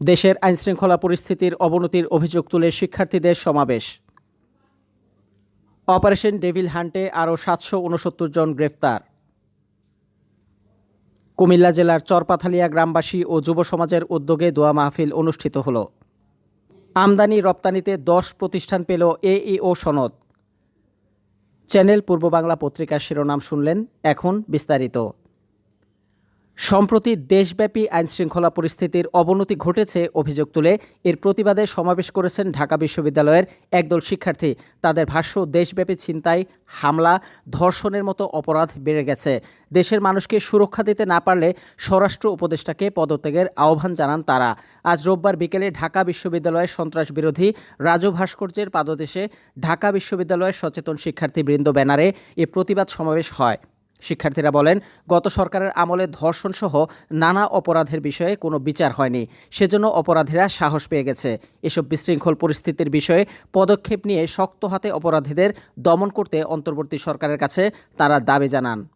দেশের আইনশৃঙ্খলা পরিস্থিতির অবনতির অভিযোগ তুলে শিক্ষার্থীদের সমাবেশ। অপারেশন ডেভিল হান্টে আরও সাতশো উনসত্তর জন গ্রেফতার। কুমিল্লা জেলার চরপাথালিয়া গ্রামবাসী ও যুব সমাজের উদ্যোগে দোয়া মাহফিল অনুষ্ঠিত হল। আমদানি রপ্তানিতে দশ প্রতিষ্ঠান পেল এইও সনদ। চ্যানেল পূর্ব বাংলা পত্রিকার শিরোনাম শুনলেন এখন বিস্তারিত। সম্প্রতি দেশব্যাপী আইনশৃঙ্খলা পরিস্থিতির অবনতি ঘটেছে অভিযোগ তুলে। এর প্রতিবাদে সমাবেশ করেছেন ঢাকা বিশ্ববিদ্যালয়ের একদল শিক্ষার্থী। তাদের ভাষ্য, দেশব্যাপী ছিনতাই, হামলা, ধর্ষণের মতো অপরাধ বেড়ে গেছে। দেশের মানুষকে সুরক্ষা দিতে না পারলে স্বরাষ্ট্র উপদেষ্টাকে পদত্যাগের আহ্বান জানান তারা। আজ রোববার বিকেলে ঢাকা বিশ্ববিদ্যালয়ের সন্ত্রাস বিরোধী রাজু ভাস্কর্যের পাদদেশে ঢাকা বিশ্ববিদ্যালয়ের সচেতন শিক্ষার্থীবৃন্দ ব্যানারে এ প্রতিবাদ সমাবেশ হয়। শিক্ষার্থীরা বলেন, গত সরকারের আমলে ধর্ষণসহ নানা অপরাধের বিষয়ে কোনো বিচার হয়নি। সেজন্য অপরাধীরা সাহস পেয়ে গেছে। এসব বিশৃঙ্খল পরিস্থিতির বিষয়ে পদক্ষেপ নিয়ে শক্ত হাতে অপরাধীদের দমন করতে অন্তর্বর্তী সরকারের কাছে তারা দাবি জানান।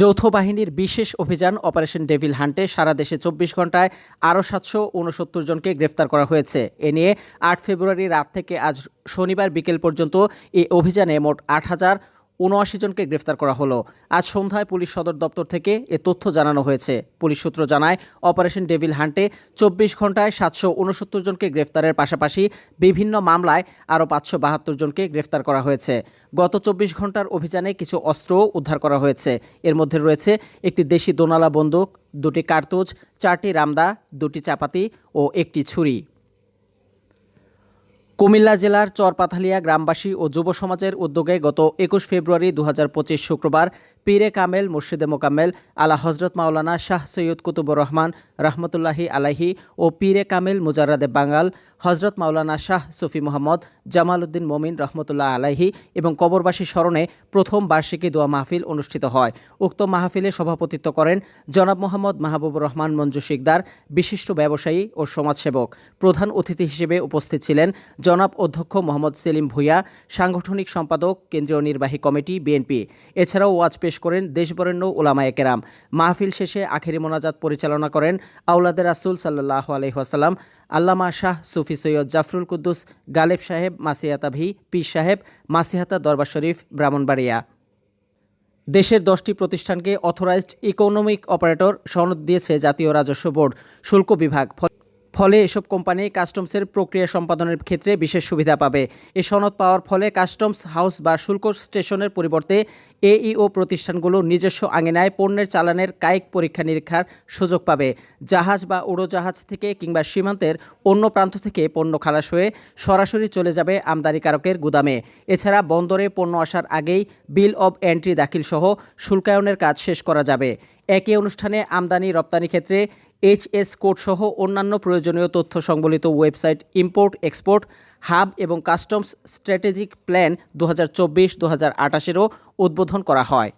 যৌথ বাহিনীর বিশেষ অভিযান অপারেশন ডেভিল হান্টে সারা দেশে চব্বিশ ঘন্টায় আরও সাতশো উনসত্তর জনকে গ্রেফতার করা হয়েছে। এ নিয়ে আট ফেব্রুয়ারি রাত থেকে আজ শনিবার বিকেল পর্যন্ত এই অভিযানে মোট আট হাজার উনআশি জনকে গ্রেফতার করা হলো। আজ সন্ধ্যায় পুলিশ সদর দপ্তর থেকে এ তথ্য জানানো হয়েছে। পুলিশ সূত্র জানায়, অপারেশন ডেভিল হান্টে চব্বিশ ঘন্টায় সাতশো উনসত্তর জনকে গ্রেফতারের পাশাপাশি বিভিন্ন মামলায় আরও পাঁচশো বাহাত্তর জনকে গ্রেফতার করা হয়েছে। গত চব্বিশ ঘণ্টার অভিযানে কিছু অস্ত্রও উদ্ধার করা হয়েছে। এর মধ্যে রয়েছে একটি দেশি দোনালা বন্দুক, দুটি কার্তুজ, চারটি রামদা, দুটি চাপাতি ও একটি ছুরি। কুমিল্লা জেলার চরপাথালিয়া গ্রামবাসী ও যুব সমাজের উদ্যোগে গত একুশ ফেব্রুয়ারি দু হাজার পঁচিশ শুক্রবার পীরে কামেল, মুর্শিদে মোকাম্মেল, আলা হজরত মাওলানা শাহ সৈয়দ কুতুবুর রহমান রহমতুল্লাহি আলাহি ও পীরে কামেল মুজারাদে বাঙ্গাল হজরত মাওলানা শাহ সুফি মোহাম্মদ জামাল উদ্দিন মমিন রহমতুল্লাহ আলাহি এবং কবরবাসী স্মরণে প্রথম বার্ষিকী দোয়া মাহফিল অনুষ্ঠিত হয়। উক্ত মাহফিলে সভাপতিত্ব করেন জনাব মোহাম্মদ মাহবুবুর রহমান মঞ্জু শিকদার, বিশিষ্ট ব্যবসায়ী ও সমাজসেবক। প্রধান অতিথি হিসেবে উপস্থিত ছিলেন জনাব অধ্যক্ষ মোহাম্মদ সেলিম ভুইয়া, সাংগঠনিক সম্পাদক, কেন্দ্রীয় নির্বাহী কমিটি, বিএনপি। এছাড়াও ওয়াজ করেন দেশবরেণ্য ওলামায়ে কেরাম। মাহফিল শেষে আখেরি মোনাজাত পরিচালনা করেন আউলাদে রাসুল সাল্লাহ আলহিহাসাল্লাম আল্লামা শাহ সুফি সৈয়দ জাফরুল কুদ্দুস, গালেব সাহেব মাসিয়াতা ভি, পীর সাহেব মাসিহাতা দরবার শরীফ, ব্রাহ্মণবাড়িয়া। দেশের দশটি প্রতিষ্ঠানকে অথরাইজড ইকোনমিক অপারেটর সনদ দিয়েছে জাতীয় রাজস্ব বোর্ড, শুল্ক বিভাগ। ফলে এসব কোম্পানি কাস্টমসের প্রক্রিয়া সম্পাদনের ক্ষেত্রে বিশেষ সুবিধা পাবে। এ সনদ পাওয়ার ফলে কাস্টমস হাউস বা শুল্ক স্টেশনের পরিবর্তে এইও প্রতিষ্ঠানগুলো নিজস্ব আঙিনায় পণ্যের চালানের কায়িক পরীক্ষা নিরীক্ষার সুযোগ পাবে। জাহাজ বা উড়োজাহাজ থেকে কিংবা সীমান্তের অন্য প্রান্ত থেকে পণ্য খালাস হয়ে সরাসরি চলে যাবে আমদানিকারকের গুদামে। এছাড়া বন্দরে পণ্য আসার আগেই বিল অব এন্ট্রি দাখিল সহ শুল্কায়নের কাজ শেষ করা যাবে। একই অনুষ্ঠানে আমদানি রপ্তানি ক্ষেত্রে এইচএস কোড সহ অন্যান্য প্রয়োজনীয় তথ্য সংবলিত ওয়েবসাইট ইম্পোর্ট, এক্সপোর্ট, হাব এবং কাস্টমস স্ট্র্যাটেজিক প্ল্যান দু হাজার চব্বিশ উদ্বোধন করা হয়।